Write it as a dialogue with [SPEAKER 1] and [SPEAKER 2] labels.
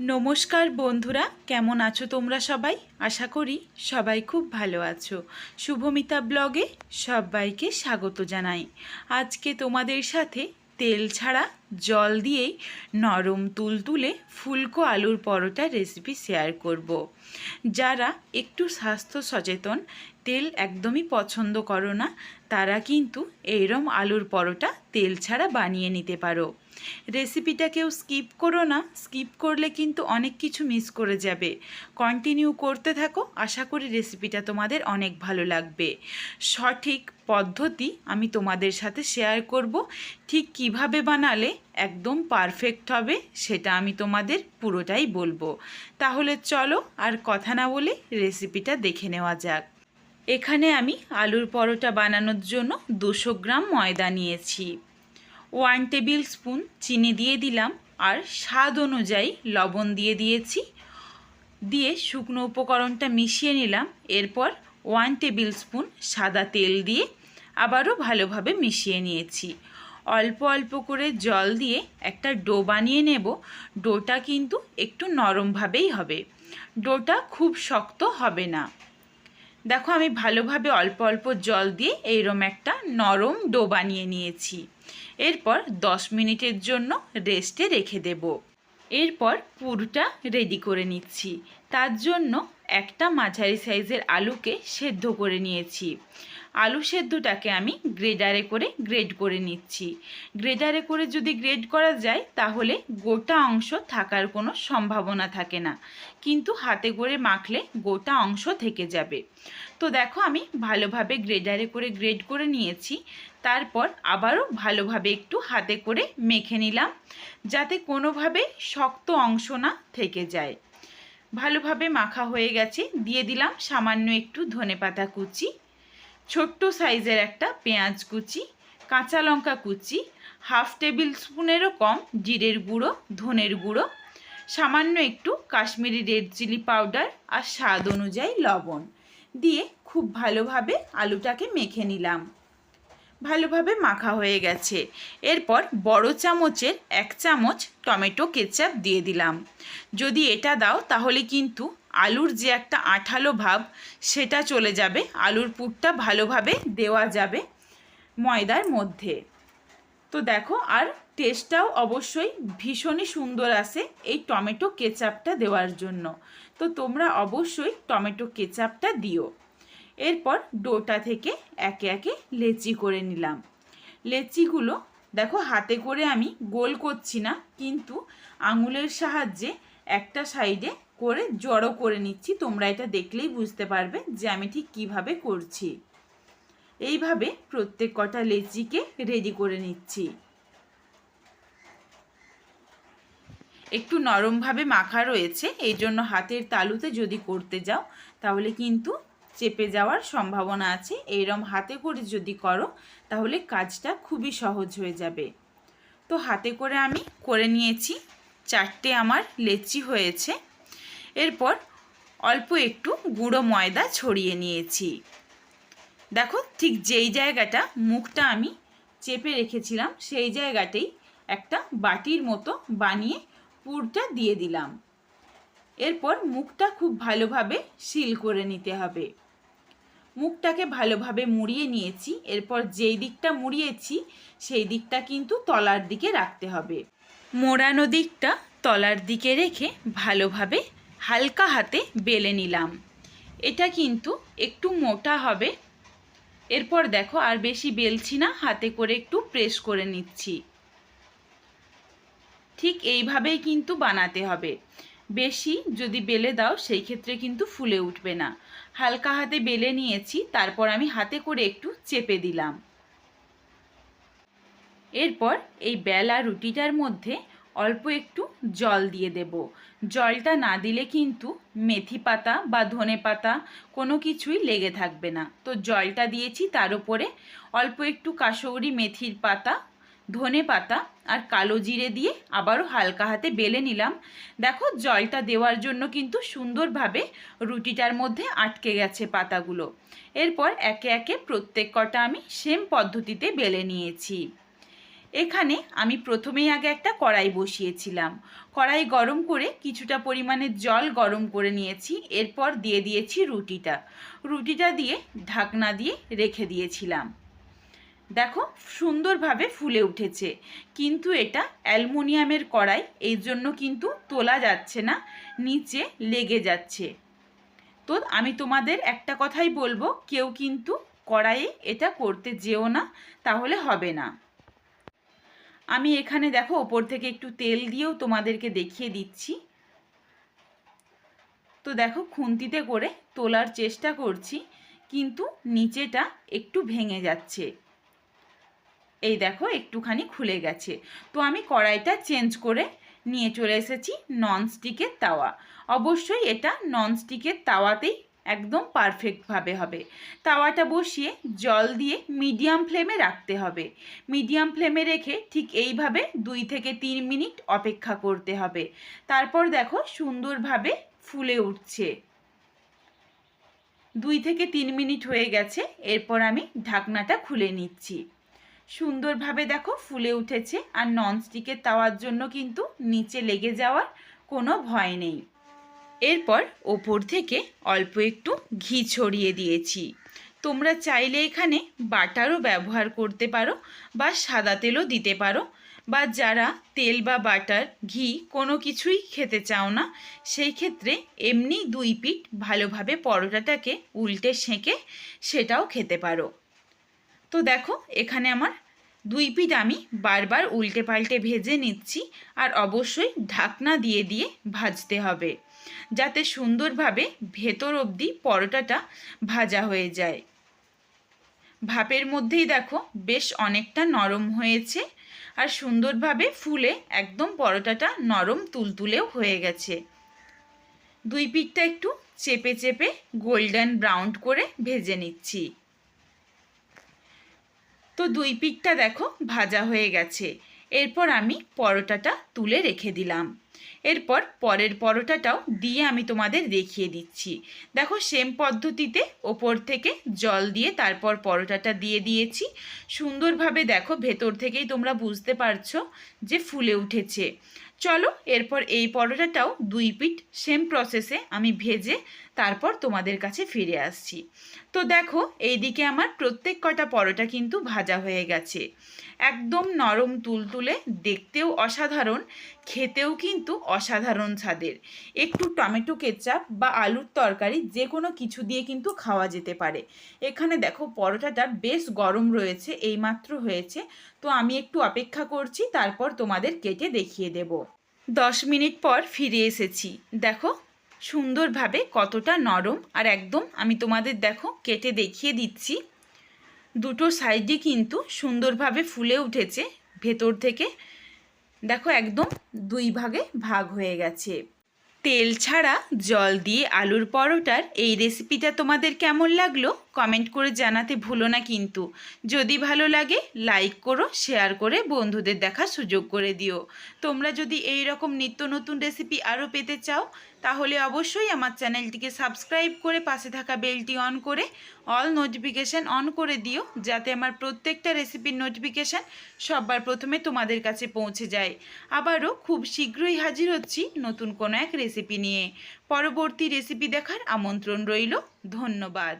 [SPEAKER 1] নমস্কার বন্ধুরা, কেমন আছো তোমরা সবাই? আশা করি সবাই খুব ভালো আছো। শুভমিতা ব্লগে সবাইকে স্বাগত জানাই। আজকে তোমাদের সাথে তেল ছাড়া জল দিয়েই নরম তুলতুলে ফুলকো আলুর পরোটা রেসিপি শেয়ার করব। যারা একটু স্বাস্থ্য সচেতন, তেল একদমই পছন্দ করো না, তারা কিন্তু এইরম আলুর পরোটা তেল ছাড়া বানিয়ে নিতে পারো। রেসিপিটা কেউ স্কিপ করো না স্কিপ করলে কিন্তু অনেক কিছু মিস করে যাবে। কন্টিনিউ করতে থাকো, আশা করি রেসিপিটা তোমাদের অনেক ভালো লাগবে। সঠিক পদ্ধতি আমি তোমাদের সাথে শেয়ার করব, ঠিক কীভাবে বানালে একদম পারফেক্ট হবে সেটা আমি তোমাদের পুরোটাই বলব। তাহলে চলো আর কথা না বলে রেসিপিটা দেখে নেওয়া যাক। এখানে আমি আলুর পরোটা বানানোর জন্য দুশো গ্রাম ময়দা নিয়েছি। ওয়ান টেবিল স্পুন চিনি দিয়ে দিলাম আর স্বাদ অনুযায়ী লবণ দিয়ে দিয়েছি। দিয়ে শুকনো উপকরণটা মিশিয়ে নিলাম। এরপর ওয়ান টেবিল স্পুন সাদা তেল দিয়ে আবারও ভালোভাবে মিশিয়ে নিয়েছি। অল্প অল্প করে জল দিয়ে একটা ডো বানিয়ে নেব। ডোটা কিন্তু একটু নরমভাবেই হবে। ডোটা খুব শক্ত হবে না। দেখো, আমি ভালোভাবে অল্প অল্প জল দিয়ে এইরম একটা নরম ডো বানিয়ে নিয়েছি। এরপর দশ মিনিটের জন্য রেস্টে রেখে দেব। এরপর পুরটা রেডি করে নিচ্ছি। তার জন্য একটা মাঝারি সাইজের আলুকে সেদ্ধ করে নিয়েছি। আলু সেদ্ধটাকে আমি গ্রেডারে করে গ্রেড করে নিচ্ছি। গ্রেডারে করে যদি গ্রেড করা যায়, তাহলে গোটা অংশ থাকার কোনো সম্ভাবনা থাকে না। কিন্তু হাতে করে মাখলে গোটা অংশ থেকে যাবে। তো দেখো আমি ভালোভাবে গ্রেডারে করে গ্রেড করে নিয়েছি। তারপর আবারও ভালোভাবে একটু হাতে করে মেখে নিলাম, যাতে কোনোভাবে শক্ত অংশ না থেকে যায়। ভালোভাবে মাখা হয়ে গেছে। দিয়ে দিলাম সামান্য একটু ধনে পাতা কুচি। ছোট্ট সাইজের একটা পেঁয়াজ কুচি, কাঁচা লঙ্কা কুচি, হাফ টেবিল স্পুনেরও কম জিরের গুঁড়ো, ধনের গুঁড়ো, সামান্য একটু কাশ্মীরি রেড চিলি পাউডার আর স্বাদ অনুযায়ী লবণ। দিয়ে খুব ভালোভাবে আলুটাকে মেখে নিলাম। ভালোভাবে মাখা হয়ে গেছে। এরপর বড় চামচের এক চামচ টমেটো কেচাপ দিয়ে দিলাম। যদি এটা দাও তাহলে কিন্তু আলুর যে একটা আঠালো ভাব, সেটা চলে যাবে। আলুর পুরটা ভালোভাবে দেওয়া যাবে ময়দার মধ্যে। তো দেখো, আর টেস্টটাও অবশ্যই ভীষণই সুন্দর আসে এই টমেটো কেচাপটা দেওয়ার জন্য। তো তোমরা অবশ্যই টমেটো কেচাপটা দিও। এরপর ডোটা থেকে একে একে লেচি করে নিলাম। লেচিগুলো দেখো, হাতে করে আমি গোল করছি না, কিন্তু আঙুলের সাহায্যে একটা সাইডে করে জড়ো করে নিচ্ছি। তোমরা এটা দেখলেই বুঝতে পারবে যে আমি ঠিক কীভাবে করছি। এইভাবে প্রত্যেক কটা লেচিকে রেডি করে নিচ্ছি। একটু নরমভাবে মাখা রয়েছে এই জন্য হাতের তালুতে যদি করতে যাও, তাহলে কিন্তু চেপে যাওয়ার সম্ভাবনা আছে। এইরম হাতে করে যদি করো, তাহলে কাজটা খুবই সহজ হয়ে যাবে। তো হাতে করে আমি করে নিয়েছি। চারটে আমার লেচি হয়েছে। এরপর অল্প একটু গুঁড়ো ময়দা ছড়িয়ে নিয়েছি। দেখো ঠিক যেই জায়গাটা মুখটা আমি চেপে রেখেছিলাম, সেই জায়গাতেই একটা বাটির মতো বানিয়ে পুরটা দিয়ে দিলাম। এরপর মুখটা খুব ভালোভাবে সিল করে নিতে হবে। মুখটাকে ভালোভাবে মুড়িয়ে নিয়েছি। এরপর যেই দিকটা মুড়িয়েছি, সেই দিকটা কিন্তু তলার দিকে রাখতে হবে। মোড়ানো দিকটা তলার দিকে রেখে ভালোভাবে হালকা হাতে বেলে নিলাম। এটা কিন্তু একটু মোটা হবে। এরপর দেখো আর বেশি বেলছি না, হাতে করে একটু প্রেস করে নিচ্ছি। ঠিক এইভাবেই কিন্তু বানাতে হবে। বেশি যদি বেলে দাও, সেই ক্ষেত্রে কিন্তু ফুলে উঠবে না। হালকা হাতে বেলে নিয়েছি, তারপর আমি হাতে করে একটু চেপে দিলাম। এরপর এই বেলা রুটিটার মধ্যে অল্প একটু জল দিয়ে দেব। জলটা না দিলে কিন্তু মেথি পাতা বা ধনে পাতা কোনো কিছুই লেগে থাকবে না। তো জলটা দিয়েছি, তার উপরে অল্প একটু কাসৌরি মেথির পাতা, ধনে পাতা আর কালো জিরে দিয়ে আবারও হালকা হাতে বেলে নিলাম। দেখো, জলটা দেওয়ার জন্য কিন্তু সুন্দরভাবে রুটিটার মধ্যে আটকে গেছে পাতাগুলো। এরপর একে একে প্রত্যেক কটা আমি সেম পদ্ধতিতে বেলে নিয়েছি। এখানে আমি প্রথমেই আগে একটা কড়াই বসিয়েছিলাম। কড়াই গরম করে কিছুটা পরিমাণে জল গরম করে নিয়েছি, এরপর দিয়ে দিয়েছি রুটিটা। রুটিটা দিয়ে ঢাকনা দিয়ে রেখে দিয়েছিলাম। দেখো, সুন্দরভাবে ফুলে উঠেছে। কিন্তু এটা অ্যালুমিনিয়ামের কড়াই এই জন্য কিন্তু তোলা যাচ্ছে না, নিচে লেগে যাচ্ছে। তো আমি তোমাদের একটা কথাই বলব, কেউ কিন্তু কড়াইয়ে এটা করতে যেও না, তাহলে হবে না। আমি এখানে দেখো, ওপর থেকে একটু তেল দিয়েও তোমাদেরকে দেখিয়ে দিচ্ছি। তো দেখো, খুন্তিতে করে তোলার চেষ্টা করছি, কিন্তু নিচেটা একটু ভেঙে যাচ্ছে। এই দেখো, একটুখানি খুলে গেছে। তো আমি কড়াইটা চেঞ্জ করে নিয়ে চলে এসেছি ননস্টিকের তাওয়া। অবশ্যই এটা ননস্টিকের তাওয়াতেই একদম পারফেক্টভাবে হবে। তাওয়াটা বসিয়ে জল দিয়ে মিডিয়াম ফ্লেমে রাখতে হবে। মিডিয়াম ফ্লেমে রেখে ঠিক এইভাবে দুই থেকে তিন মিনিট অপেক্ষা করতে হবে। তারপর দেখো সুন্দরভাবে ফুলে উঠছে। দুই থেকে তিন মিনিট হয়ে গেছে, এরপর আমি ঢাকনাটা খুলে নিচ্ছি। সুন্দরভাবে দেখো ফুলে উঠেছে, আর ননস্টিকের তাওয়ার জন্য কিন্তু নিচে লেগে যাওয়ার কোনো ভয় নেই। এরপর ওপর থেকে অল্প একটু ঘি ছড়িয়ে দিয়েছি। তোমরা চাইলে এখানে বাটারও ব্যবহার করতে পারো বা সাদা তেলও দিতে পারো। বা যারা তেল বা বাটার, ঘি কোনো কিছুই খেতে চাও না, সেই ক্ষেত্রে এমনি দুই পিঠ ভালোভাবে পরোটাটাকে উল্টে সেঁকে সেটাও খেতে পারো। তো দেখো, এখানে আমার দুই পিঠ আমি বারবার উল্টে পাল্টে ভেজে নিচ্ছি আর অবশ্যই ঢাকনা দিয়ে দিয়ে ভাজতে হবে, যাতে সুন্দরভাবে ভেতর অবধি পরোটাটা ভাজা হয়ে যায়। ভাপের মধ্যেই দেখো বেশ অনেকটা নরম হয়েছে আর সুন্দরভাবে ফুলে একদম পরোটাটা নরম তুলতুলেও হয়ে গেছে। দুই পিঠটা একটু চেপে চেপে গোল্ডেন ব্রাউন করে ভেজে নিচ্ছি। তো দুই পিকটা দেখো, ভাজা হয়ে গেছে। এরপর আমি পরোটাটা তুলে রেখে দিলাম। এরপর পরের পরোটাটাও দিয়ে আমি তোমাদের দেখিয়ে দিচ্ছি। দেখো সেম পদ্ধতিতে ওপর থেকে জল দিয়ে তারপর পরোটাটা দিয়ে দিয়েছি। সুন্দরভাবে দেখো, ভেতর থেকেই তোমরা বুঝতে পারছ যে ফুলে উঠেছে। চলো এরপর এই পরোটাটাও দুই পিঠ সেম প্রসেসে আমি ভেজে তারপর তোমাদের কাছে ফিরে আসছি। তো দেখো, এইদিকে আমার প্রত্যেক কটা পরোটা কিন্তু ভাজা হয়ে গেছে। একদম নরম তুলতুলে, দেখতেও অসাধারণ। খেতেও কিন্তু অসাধারণ স্বাদের। একটু টমেটো কেচাপ বা আলুর তরকারি যে কোনো কিছু দিয়ে কিন্তু খাওয়া যেতে পারে। এখানে দেখো পরোটাটা বেশ গরম রয়েছে, এইমাত্র হয়েছে। তো আমি একটু অপেক্ষা করছি, তারপর তোমাদের কেটে দেখিয়ে দেব। দশ মিনিট পর ফিরে এসেছি। দেখো, সুন্দরভাবে কতটা নরম। আর একদম আমি তোমাদের দেখো কেটে দেখিয়ে দিচ্ছি। দুটো সাইডই কিন্তু সুন্দরভাবে ফুলে উঠেছে। ভেতর থেকে দেখো একদম দুই ভাগে ভাগ হয়ে গেছে। তেল ছাড়া জল দিয়ে আলুর পরোটার এই রেসিপিটা তোমাদের কেমন লাগল? কমেন্ট করে জানাতে ভুলো না কিন্তু। যদি ভালো লাগে লাইক করো শেয়ার করে বন্ধুদের দেখার সুযোগ করে দিও। তোমরা যদি এই রকম নিত্য নতুন রেসিপি আরও পেতে চাও, তাহলে অবশ্যই আমার চ্যানেলটিকে সাবস্ক্রাইব করে পাশে থাকা বেলটি অন করে অল নোটিফিকেশান অন করে দিও, যাতে আমার প্রত্যেকটা রেসিপির নোটিফিকেশান সবার প্রথমে তোমাদের কাছে পৌঁছে যায়। আবারও খুব শীঘ্রই হাজির হচ্ছি নতুন কোনো এক রেসিপি নিয়ে। পরবর্তী রেসিপি দেখার আমন্ত্রণ রইল। ধন্যবাদ।